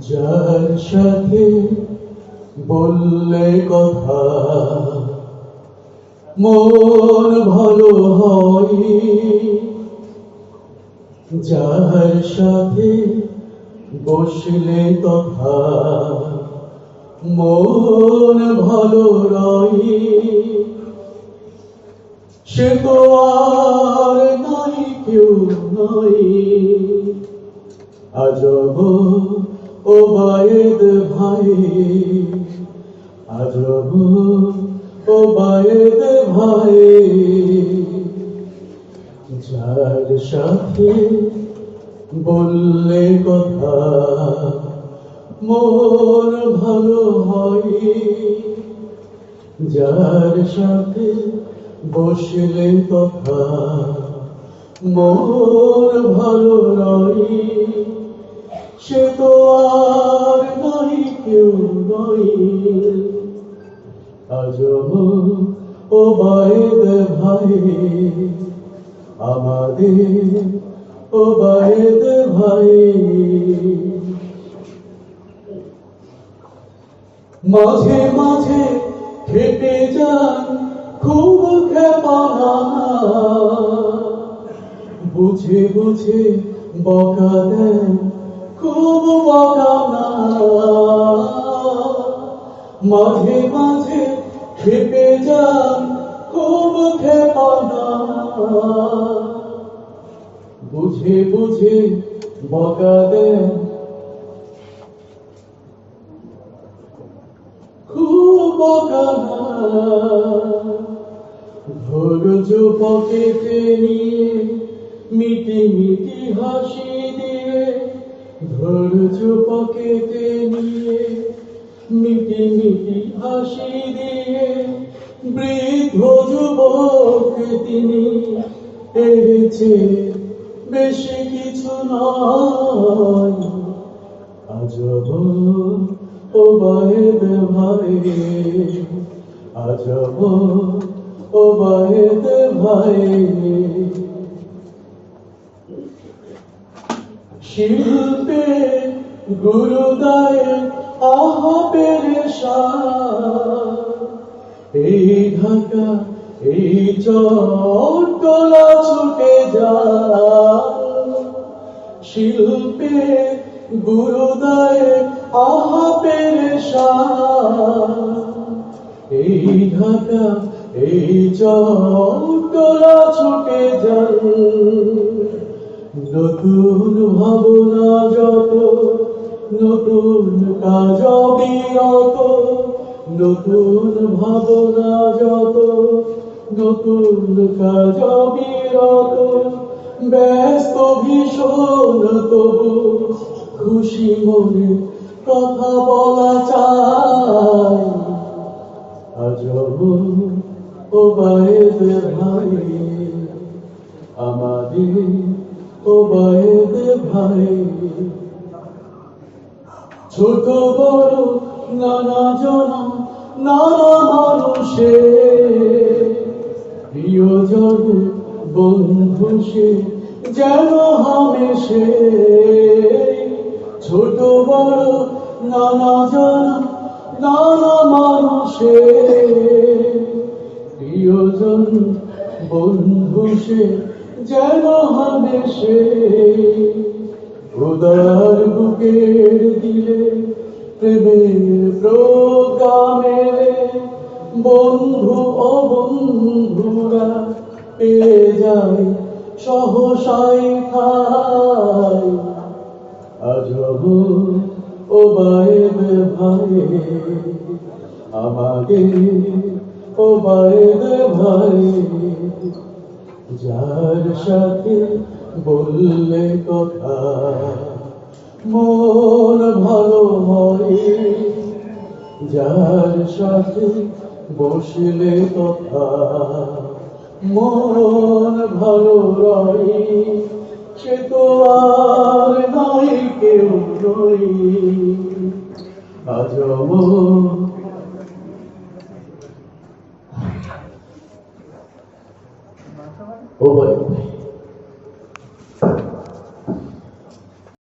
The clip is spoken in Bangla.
যার সাথে বললে কথা, মন ভালো হয়। যার সাথে বসলে কথা, মন ভালো রয় সে তো আর নাই, কেউ নাই। আজব ও বায়েদ ভাই আজব ও বায়েদ ভাই, যার সাথে বললে কথা মন ভালো হয়, যার সাথে বসলে কথা মন ভালো রয়। সে তো আর নাই কেউ নয়। আজব ও বায়েদ ভাই, আমাদের ও বায়েদ ভাই। মাঝে মাঝে খেপে যান খুব খেপানা। বুঝে বুঝে বকা দেন খুব বকা না মাঝে মাঝে খেপে যান খুব খেপানা। বুঝে বুঝে বকা দেন। খুব বকা না ধৈর্য পকেটে নিয়ে মিটি মিটি হাসি দিয়ে ধৈর্য পকেটে নিয়ে, মিটি মিটি হাসি দিয়ে, বৃদ্ধ যুবক তিনি এসেছে বেশি কিছু নয়। আজব ও বাহেদ ভাই আজব ও বাহেদ ভাই শিল্পে গুরুদায় আহবের এই ঢাকা, এই চটলা ছুটে যায়। শিল্পে গুরুদায় আহবের এই ঢাকা, এই চটলা ছুটে যায়। নতুন ভাবনা যত, নতুন কাজ বিরত নতুন ভাবনা যত, নতুন কাজ বিরত ব্যস্ত ভীষণ তবু খুশি মনে কথা বলা চায় আজব ও বায়েদ ভাই ও বায়েদ ভাই। ছোট, বড়, নানা জন, নানা মানুষে। প্রিয়জন বন্ধু সে, যেন হামেশে ছোট, বড়, নানা জন, নানা মানুষে। প্রিয়জন বন্ধু সে যেন হামেশে উদার বুকের দিলে প্রেমের প্রোগ্রামে বন্ধু ও বন্ধুরা পেয়ে যায় সহসাই খায়। আজব ও বায়েব ভাই আমাদের ও বায়েব ভাই। যার সাথে বললে কথা মন ভালো হয় যার সাথে বসলে কথা মন ভালো রয়। সে তো আর নাই কেউ নই আজব ও ভাই